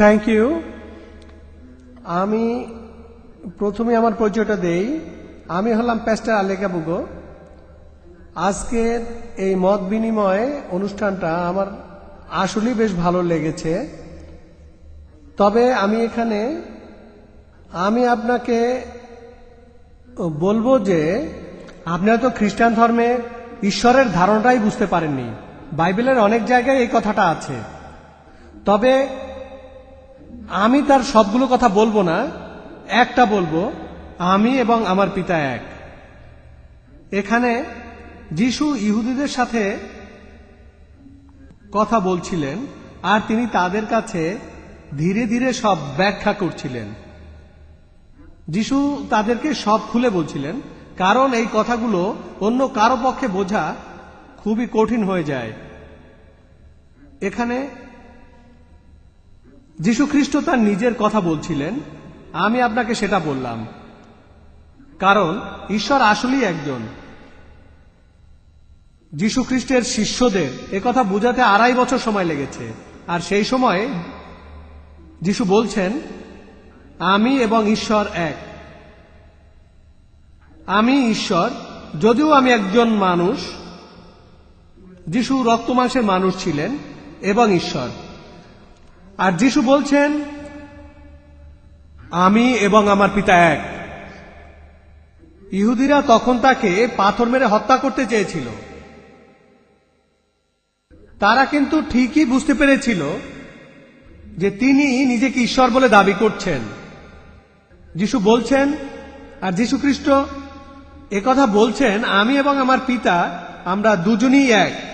Thank you আমি প্রথমে আমার পরিচয়টা দেই। আমি হলাম প্যাস্টার আলেকা বুগো আজকের এই মত বিনিময় অনুষ্ঠানটা আমার আসলেই বেশ ভালো লেগেছে। তবে আমি এখানে, আমি আপনাকে বলব যে, আপনারা তো খ্রিস্টান ধর্মে ঈশ্বরের ধারণাটাই বুঝতে পারেননি। বাইবেলের অনেক জায়গায় এই কথাটা আছে। তবে আমি তার সবগুলো কথা বলব না, একটা বলব, আমি এবং আমার পিতা এক। এখানে যিশু ইহুদিদের সাথে কথা বলছিলেন, আর তিনি তাদের কাছে ধীরে ধীরে সব ব্যাখ্যা করছিলেন। যিশু তাদেরকে সব খুলে বলছিলেন, কারণ এই কথাগুলো অন্য কারও পক্ষে বোঝা খুবই কঠিন হয়ে যায়। এখানে যিশু খ্রিস্ট তার নিজের কথা বলছিলেন, আমি আপনাকে সেটা বললাম। কারণ ঈশ্বর আসলেই একজন। যীশু খ্রিস্টের শিষ্যদের কথা বোঝাতে আড়াই বছর সময় লেগেছে। আর সেই সময় যিশু বলছেন, আমি এবং ঈশ্বর এক। আমি ঈশ্বর, যদিও আমি একজন মানুষ, যিশু রক্তমাংসের মানুষ ছিলেন এবং ঈশ্বর। আর যিশু বলছেন, আমি এবং আমার পিতা এক। ইহুদিরা তখন তাকে পাথর মেরে হত্যা করতে চেয়েছিল। তারা কিন্তু ঠিকই বুঝতে পেরেছিল যে তিনি নিজেকে ঈশ্বর বলে দাবি করছেন। যিশু বলছেন, আর যিশু খ্রিস্ট কথা বলছেন, আমি এবং আমার পিতা, আমরা দুজনই এক।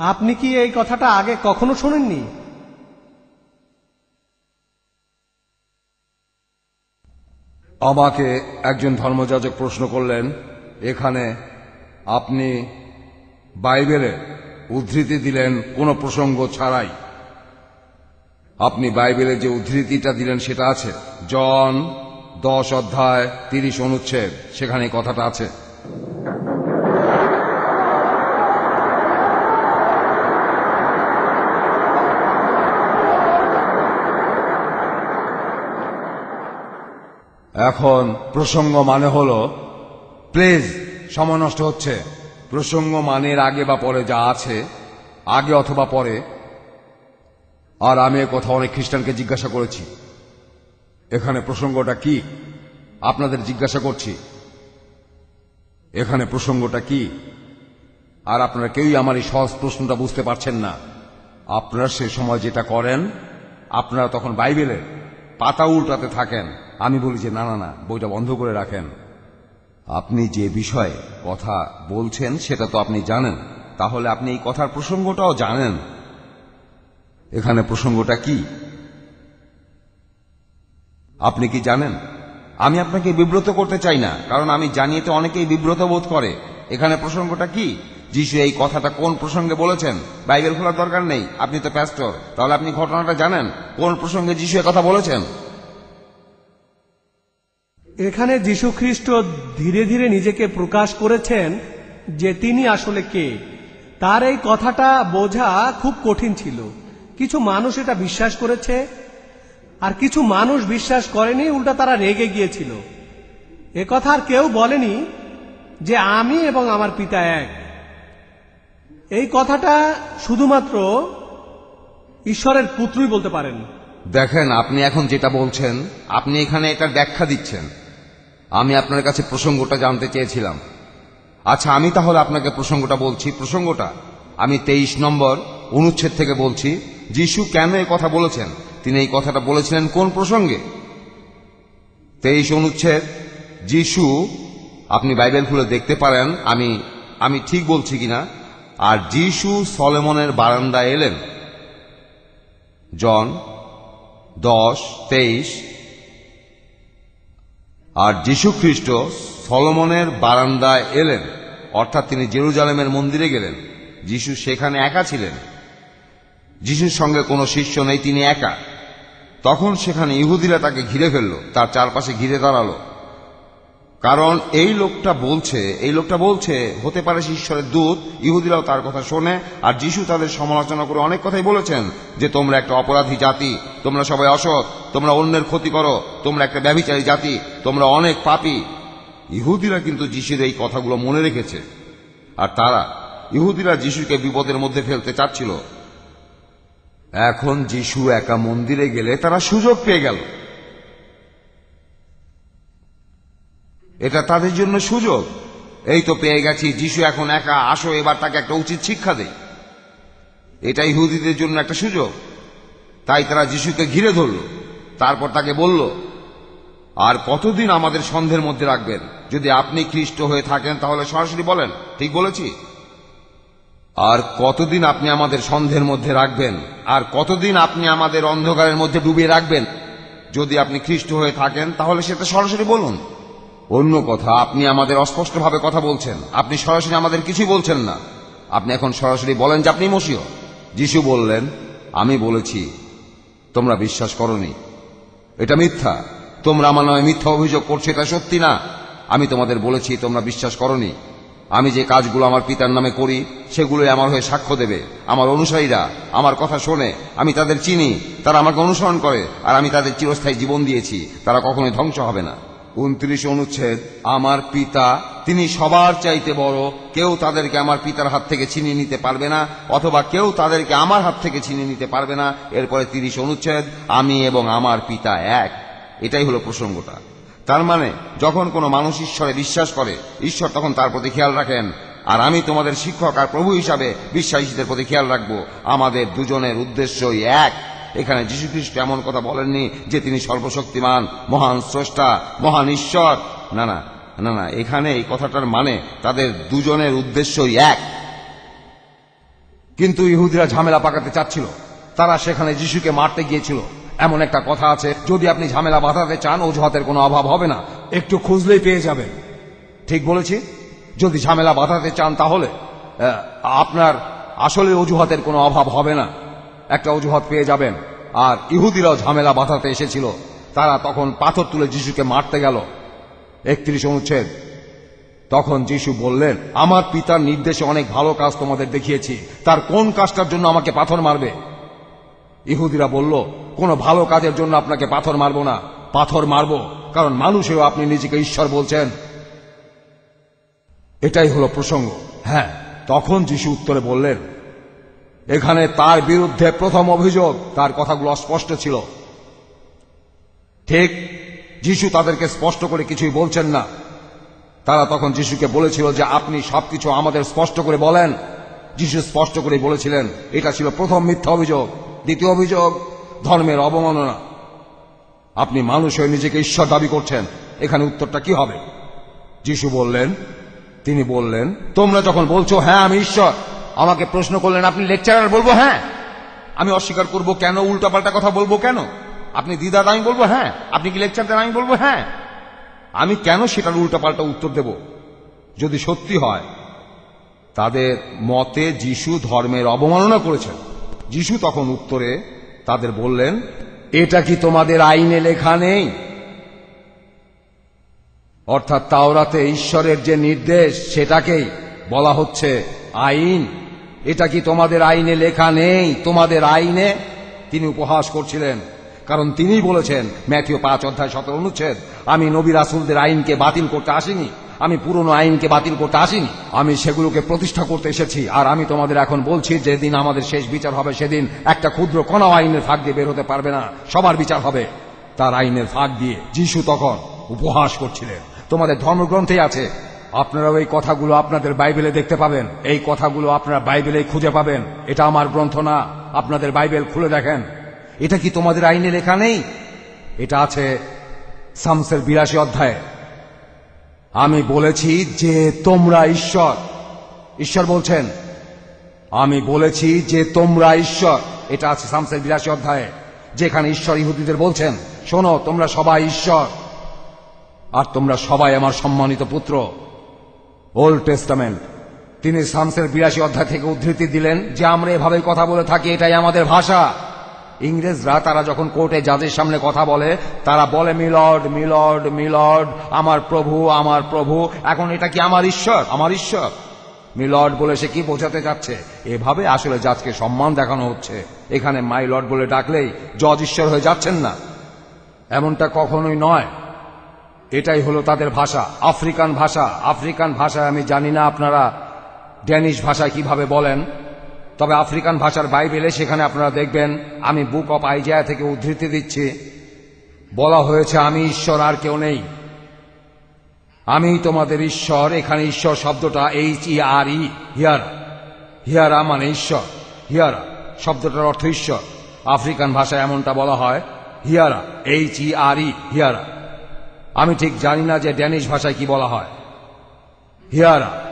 আপনি কি এই কথাটা আগে কখনো শোনেননি? আমাকে একজন ধর্মযাজক প্রশ্ন করলেন, এখানে আপনি বাইবেলে উদ্ধৃতি দিলেন কোনো প্রসঙ্গ ছাড়াই। আপনি বাইবেলে যে উদ্ধৃতিটা দিলেন সেটা আছে। জন দশ অধ্যায় তিরিশ অনুচ্ছেদ, সেখানে কথাটা আছে। এখন প্রসঙ্গ মানে হলো, প্লেজ, সময় নষ্ট হচ্ছে। প্রসঙ্গ মানের আগে বা পরে যা আছে, আগে অথবা পরে। আর আমি কথা অনেক খ্রিস্টানকে জিজ্ঞাসা করেছি। এখানে প্রসঙ্গটা কি? আপনাদের জিজ্ঞাসা করছি। এখানে প্রসঙ্গটা কি? আর আপনারা কেউই আমার এই সহজ প্রশ্নটা বুঝতে পারছেন না। আপনারা সে সময় যেটা করেন, আপনারা তখন বাইবেলের পাতা উল্টাতে থাকেন। আমি বলি যে, না না না, বইটা বন্ধ করে রাখেন। আপনি যে বিষয়ে কথা বলছেন, সেটা তো আপনি জানেন। তাহলে আপনি এই কথার প্রসঙ্গটাও জানেন। এখানে প্রসঙ্গটা কি? আপনি কি জানেন? আমি আপনাকে বিব্রত করতে চাই না, কারণ আমি জানিয়ে তো অনেকেই বিব্রত বোধ করে। এখানে প্রসঙ্গটা কি? যিশু এই কথাটা কোন প্রসঙ্গে বলেছেন? বাইবেল খোলার দরকার নেই। আপনি তো প্যাস্টর। তাহলে আপনি ঘটনাটা জানেন? কোন প্রসঙ্গে যিশু কথা বলেছেন? এখানে যীশু খ্রিস্ট ধীরে ধীরে নিজেকে প্রকাশ করেছেন যে তিনি আসলে কে। তার এই কথাটা বোঝা খুব কঠিন ছিল। কিছু মানুষ এটা বিশ্বাস করেছে, আর কিছু মানুষ বিশ্বাস করেনি, উল্টা তারা রেগে গিয়েছিল। এ কথা আর কেউ বলেনি যে আমি এবং আমার পিতা এক। এই কথাটা শুধুমাত্র ঈশ্বরের পুত্রই বলতে পারেন। দেখেন, আপনি এখন যেটা বলছেন, আপনি এখানে এটা ব্যাখ্যা দিচ্ছেন। আমি আপনার কাছে প্রসঙ্গটা জানতে চেয়েছিলাম। আচ্ছা আমি তাহলে আপনাকে প্রসঙ্গটা বলছি। প্রসঙ্গটা, আমি তেইশ নম্বর অনুচ্ছেদ থেকে বলছি। যিশু কেন এই কথা বলেছেন? তিনি এই কথাটা বলেছিলেন কোন প্রসঙ্গে? তেইশ অনুচ্ছেদ, যিশু, আপনি বাইবেল খুলে দেখতে পারেন, আমি আমি ঠিক বলছি কিনা? আর যিশু সলেমনের বারান্দায় এলেন। জন দশ, তেইশ আর যীশু খ্রিস্ট সলমনের বারান্দায় এলেন, অর্থাৎ তিনি জেরুজালেমের মন্দিরে গেলেন। যিশু সেখানে একা ছিলেন। যিশুর সঙ্গে কোনো শিষ্য নেই, তিনি একা। তখন সেখানে ইহুদিরা তাকে ঘিরে ফেলল, তার চারপাশে ঘিরে দাঁড়াল। কারণ এই লোকটা বলছে, এই লোকটা বলছে, হতে পারে ঈশ্বরের দূত, ইহুদিরাও তার কথা শোনে, আর যিশু তাদের সমালোচনা করে অনেক কথাই বলেছেন, যে তোমরা একটা অপরাধী জাতি, তোমরা সবাই অসৎ, তোমরা অন্যের ক্ষতি করো, তোমরা একটা ব্যভিচারী জাতি তোমরা অনেক পাপি। ইহুদিরা কিন্তু যিশুর এই কথাগুলো মনে রেখেছে। আর তারা ইহুদিরা যিশুকে বিপদের মধ্যে ফেলতে চাচ্ছিল। এখন যিশু একা মন্দিরে গেলে তারা সুযোগ পেয়ে গেল। এটা তাদের জন্য সুযোগ। এই তো পেয়ে গেছি, যিশু এখন একা। আসো, এবার তাকে একটা উচিত শিক্ষা দেয় এটা ইহুদিদের জন্য একটা সুযোগ। তাই তারা যিশুকে ঘিরে ধরল। তারপর তাকে বলল আর কতদিন আমাদের সন্দেহের মধ্যে রাখবেন? যদি আপনি খ্রিস্ট হয়ে থাকেন, তাহলে সরাসরি বলেন। ঠিক বলেছি? আর কতদিন আপনি আমাদের সন্দেহের মধ্যে রাখবেন? আর কতদিন আপনি আমাদের অন্ধকারের মধ্যে ডুবিয়ে রাখবেন? যদি আপনি খ্রিস্ট হয়ে থাকেন, তাহলে সেটা সরাসরি বলুন। অন্য কথা, আপনি আমাদের অস্পষ্টভাবে কথা বলছেন। আপনি সরাসরি আমাদের কিছুই বলছেন না। আপনি এখন সরাসরি বলেন যে আপনি মসিহ যিশু বললেন, আমি বলেছি, তোমরা বিশ্বাস করনি। এটা মিথ্যা। তোমরা আমার নামে মিথ্যা অভিযোগ করছ, এটা সত্যি না। আমি তোমাদের বলেছি, তোমরা বিশ্বাস করনি। আমি যে কাজগুলো আমার পিতার নামে করি, সেগুলোই আমার হয়ে সাক্ষ্য দেবে। আমার অনুসারীরা আমার কথা শোনে, আমি তাদের চিনি, তারা আমাকে অনুসরণ করে, আর আমি তাদের চিরস্থায়ী জীবন দিয়েছি, তারা কখনোই ধ্বংস হবে না। উনত্রিশ অনুচ্ছেদ, আমার পিতা, তিনি সবার চাইতে বড়, কেউ তাদেরকে আমার পিতার হাত থেকে ছিনিয়ে নিতে পারবে না, অথবা কেউ তাদেরকে আমার হাত থেকে ছিনিয়ে নিতে পারবে না। এরপরে তিরিশ অনুচ্ছেদ, আমি এবং আমার পিতা এক। এটাই হলো প্রসঙ্গটা। তার মানে যখন কোনো মানুষ ঈশ্বরে বিশ্বাস করে, ঈশ্বর তখন তার প্রতি খেয়াল রাখেন, আর আমি তোমাদের শিক্ষক আর প্রভু হিসাবে বিশ্বাসীদের প্রতি খেয়াল রাখব। আমাদের দুজনের উদ্দেশ্যই এক। এখানে যীশু খ্রিস্ট এমন কথা বলেননি যে তিনি সর্বশক্তিমান, মহান স্রষ্টা, মহান ঈশ্বর। না না না না, এখানে এই কথাটার মানে তাদের দুজনের উদ্দেশ্যই এক। কিন্তু ইহুদিরা ঝামেলা পাকাতে চাচ্ছিল। তারা সেখানে যিশুকে মারতে গিয়েছিল। এমন একটা কথা আছে, যদি আপনি ঝামেলা বাঁধাতে চান, অজুহাতের কোনো অভাব হবে না। একটু খুঁজলেই পেয়ে যাবেন। ঠিক বলেছি? যদি ঝামেলা বাঁধাতে চান তাহলে আপনার আসলে অজুহাতের কোনো অভাব হবে না। একটা অজুহাত পেয়ে যাবেন। আর ইহুদিরাও ঝামেলা বাঁধাতে এসেছিল। তারা তখন পাথর তুলে যিশুকে মারতে গেল। একত্রিশ অনুচ্ছেদ। তখন যিশু বললেন, আমার পিতার নির্দেশে অনেক ভালো কাজ তোমাদের দেখিয়েছি। তার কোন কাজটার জন্য আমাকে পাথর মারবে? ইহুদিরা বলল, কোনো ভালো কাজের জন্য আপনাকে পাথর মারবো না। পাথর মারবো, কারণ মানুষেও আপনি নিজেকে ঈশ্বর বলছেন। এটাই হলো প্রসঙ্গ। হ্যাঁ তখন যিশু উত্তরে বললেন, এখানে তার বিরুদ্ধে প্রথম অভিযোগ। তার কথাগুলো অস্পষ্ট ছিল। ঠিক, যিশু তাদেরকে স্পষ্ট করে কিছুই বলছেন না। তারা তখন যিশুকে বলেছিল যে, আপনি সবকিছু আমাদের স্পষ্ট করে বলেন। যিশু স্পষ্ট করে বলেছিলেন, এটা ছিল প্রথম মিথ্যা অভিযোগ। দ্বিতীয় অভিযোগ, ধর্মের অবমাননা। আপনি মানুষ হয়ে নিজেকে ঈশ্বর দাবি করছেন, এখানে উত্তরটা কি হবে? যিশু বললেন, তিনি বললেন, তোমরা যখন বলছো হ্যাঁ আমি ঈশ্বর আমাকে প্রশ্ন করলেন, আপনি লেকচারার বলব? হ্যাঁ। আমি অস্বীকার করব কেন? উল্টাপাল্টা কথা বলব কেন? আপনি দিদার আমি বলব? হ্যাঁ। আপনি কি লেকচার দেন আমি বলব? হ্যাঁ। আমি কেন সেটার উল্টাপাল্টা উত্তর দেব? যদি সত্যি হয়, তাদের মতে যিশু ধর্মের অবমাননা করেছেন। যিশু তখন উত্তরে তাদের বললেন, এটা কি তোমাদের আইনে লেখা নেই? অর্থাৎ তাওরাতে ঈশ্বরের যে নির্দেশ, সেটাকেই বলা হচ্ছে আইন। এটা কি তোমাদের আইনে লেখা নেই? তোমাদের আইনে? তিনি উপহাস করছিলেন, কারণ তিনি বলেছেন, ম্যাথিও পাঁচ অধ্যায় সতেরো অনুচ্ছেদ, আমি নবী রাসুলদের আইনকে বাতিল করতে আসিনি। আমি পুরনো আইনকে বাতিল করতে আসিনি। আমি সেগুলোকে প্রতিষ্ঠা করতে এসেছি। আর আমি তোমাদের এখন বলছি, যেদিন আমাদের শেষ বিচার হবে, সেদিন একটা ক্ষুদ্র কণাও আইনের ফাঁক দিয়ে বের হতে পারবে না। সবার বিচার হবে। তার আইনের ফাঁক দিয়ে যিশু তখন উপহাস করছিলেন। তোমাদের ধর্মগ্রন্থে আছে। আপনারাও এই কথাগুলো আপনাদের বাইবেলে দেখতে পাবেন। এই কথাগুলো আপনারা বাইবেলে খুঁজে পাবেন। এটা আমার গ্রন্থ না। আপনাদের বাইবেল খুলে দেখেন। এটা কি তোমাদের আইনে লেখা নেই? এটা আছে সামসের বিরাশি অধ্যায়ে। আমি বলেছি যে তোমরা ঈশ্বর। ঈশ্বর বলছেন, আমি বলেছি যে তোমরা ঈশ্বর। এটা আছে সামসের বিরাশি অধ্যায়ে, যেখানে ঈশ্বর ইহুদিদের বলছেন, শোনো, তোমরা সবাই ঈশ্বর, আর তোমরা সবাই আমার সম্মানিত পুত্র। ওল্ড টেস্টামেন্ট, তিনি সামসের বিরাশি অধ্যায় থেকে উদ্ধৃতি দিলেন যে আমরা এভাবে কথা বলে থাকি, এটাই আমাদের ভাষা। ইংরেজরা, তারা যখন কোর্টে জাজের সামনে কথা বলে, তারা বলে, মিলর্ড মিলর্ড মিলর্ড, আমার প্রভু আমার প্রভু, এখন এটা কি আমার ঈশ্বর? আমার ঈশ্বর? মিলর্ড বলে, সে কি বোঝাতে যাচ্ছে এভাবে আসলে জাজকে সম্মান দেখানো হচ্ছে। এখানে মাই লর্ড বলে ডাকলেই জজ ঈশ্বর হয়ে যাচ্ছেন না। এমনটা কখনোই নয়। এটাই হলো তাদের ভাষা, আফ্রিকান ভাষা। আফ্রিকান ভাষায় আমি জানি না আপনারা ড্যানিশ ভাষায় কীভাবে বলেন। তবে আফ্রিকান ভাষার বাইবেলে সেখানে আপনারা দেখবেন, আমি বুক অফ আইজায়া থেকে উদ্ধৃতি দিচ্ছি। বলা হয়েছে, আমি ঈশ্বর, আর কেউ নেই। আমি তোমাদের ঈশ্বর, এখানে ঈশ্বর শব্দটা এইচ ই আর ই হিয়ারা হিয়ারা মানে ঈশ্বর হিয়ারা শব্দটার অর্থ ঈশ্বর। আফ্রিকান ভাষায় এমনটা বলা হয় হিয়ারা এইচ ই আর ই হিয়ারা আমি ঠিক জানি না যে ড্যানিশ ভাষায় কি বলা হয়। হিয়ারা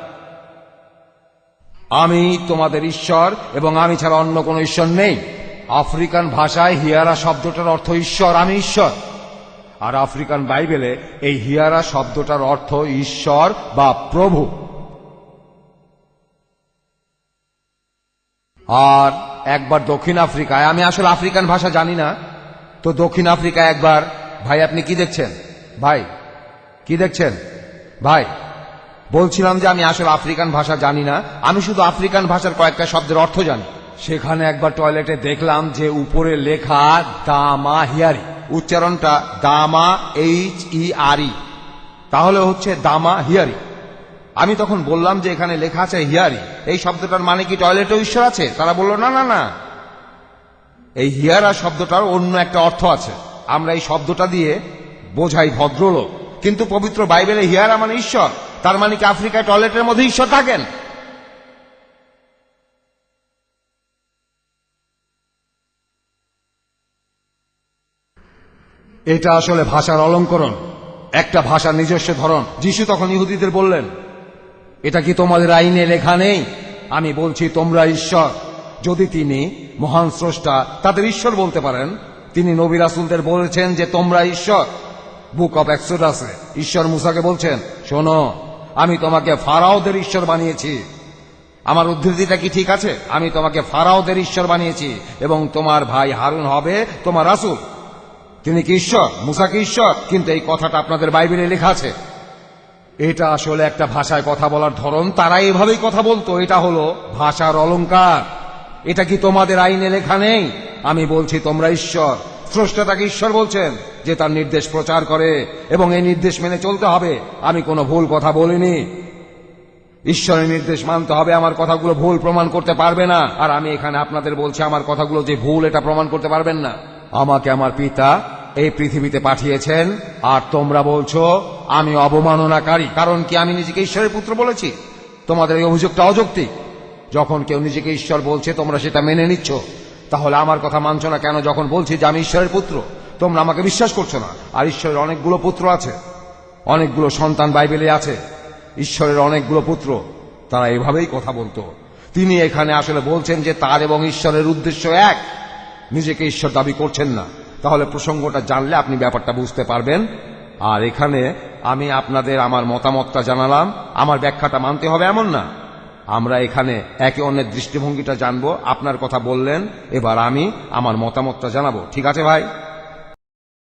আমি তোমাদের ঈশ্বর এবং আমি ছাড়া অন্য কোনো ঈশ্বর নেই। আফ্রিকান ভাষায় হিয়ারা শব্দটার অর্থ ঈশ্বর, আমি ঈশ্বর। আর আফ্রিকান বাইবেলে এই হিয়ারা শব্দটার অর্থ ঈশ্বর বা প্রভু। আর একবার দক্ষিণ আফ্রিকায়, আমি আসলে আফ্রিকান ভাষা জানি না, তো দক্ষিণ আফ্রিকায় একবার, ভাই আপনি কি দেখছেন? ভাই, কি দেখছেন? ভাই বলছিলাম যে আমি আসলে আফ্রিকান ভাষা জানি না। আমি শুধু আফ্রিকান ভাষার কয়েকটা শব্দের অর্থ জানি। সেখানে একবার টয়লেটে দেখলাম যে উপরে লেখা দামা হিয়ারি উচ্চারণটা দামা এইচ ই আর ই। তাহলে হচ্ছে দামা হিয়ারি আমি তখন বললাম যে এখানে লেখা আছে হিয়ারি। এই শব্দটার মানে কি টয়লেটে ঈশ্বর আছে? তারা বলল না না না। এই হিয়ারা শব্দটার অন্য একটা অর্থ আছে। আমরা এই শব্দটা দিয়ে বোঝাই ভদ্রলোক। কিন্তু পবিত্র বাইবেলে হিয়ারা মানে ঈশ্বর। তার মানে কি আফ্রিকায় টয়লেটের মধ্যে ঈশ্বর থাকেন? এটা আসলে ভাষার অলঙ্করণ, একটা ভাষার নিজস্ব ধরন। যিশু তখন ইহুদিদের বললেন, এটা কি তোমাদের আইনে লেখা নেই? আমি বলছি, তোমরা ঈশ্বর। যদি তিনি মহান স্রষ্টা, তাদের ঈশ্বর বলতে পারেন। তিনি নবী রাসুলদের বলেছেন যে তোমরা ঈশ্বর। বুক অফ এক্সোডাসে ঈশ্বর মুসাকে বলছেন, শোনো আমি তোমাকে ফারাওদের ঈশ্বর বানিয়েছি। আমার উদ্ধৃতিটা কি ঠিক আছে? আমি তোমাকে ফারাওদের ঈশ্বর বানিয়েছি এবং তোমার ভাই হারুন হবে তোমার রাসুল। তিনি কি ঈশ্বর? মুসা কি ঈশ্বর? কিন্তু এই কথাটা আপনাদের বাইবেলে লেখা আছে। এটা আসলে একটা ভাষায় কথা বলার ধরন। তারা এভাবেই কথা বলতো। এটা হলো ভাষার অলঙ্কার এটা কি তোমাদের আইনে লেখা নেই? আমি বলছি তোমরা ঈশ্বর। স্রষ্টা তাকে ঈশ্বর বলছেন। যে তার নির্দেশ প্রচার করে এবং এই নির্দেশ মেনে চলতে হবে, আমি কোনো ভুল কথা বলিনি। ঈশ্বরের নির্দেশ মানতে হবে, আমার কথাগুলো ভুল প্রমাণ করতে পারবে না। আর আমি এখানে আপনাদের বলছি, আমার কথাগুলো যে ভুল, এটা প্রমাণ করতে পারবেন না। আমাকে আমার পিতা এই পৃথিবীতে পাঠিয়েছেন, আর তোমরা বলছো, আমি অবমাননাকারী। কারণ কি আমি নিজেকে ঈশ্বরের পুত্র বলেছি? তোমাদের এই অভিযোগটা অযৌক্তিক। যখন কেউ নিজেকে ঈশ্বর বলছে, তোমরা সেটা মেনে নিচ্ছ। তাহলে আমার কথা মানছো না কেন যখন বলছি যে আমি ঈশ্বরের পুত্র? তোমরা আমাকে বিশ্বাস করছ না। আর ঈশ্বরের অনেকগুলো পুত্র আছে। অনেকগুলো সন্তান বাইবেলে আছে। ঈশ্বরের অনেকগুলো পুত্র। তারা এভাবেই কথা বলতো। তিনি এখানে আসলে বলছেন যে তার এবং ঈশ্বরের উদ্দেশ্য এক। নিজেকে ঈশ্বর দাবি করছেন না। তাহলে প্রসঙ্গটা জানলে আপনি ব্যাপারটা বুঝতে পারবেন। আর এখানে আমি আপনাদের আমার মতামতটা জানালাম। আমার ব্যাখ্যাটা মানতে হবে এমন না। আমরা এখানে একে অন্যের দৃষ্টিভঙ্গিটা জানব। আপনার কথা বললেন। এবার আমি আমার মতামতটা জানাব। ঠিক আছে ভাই?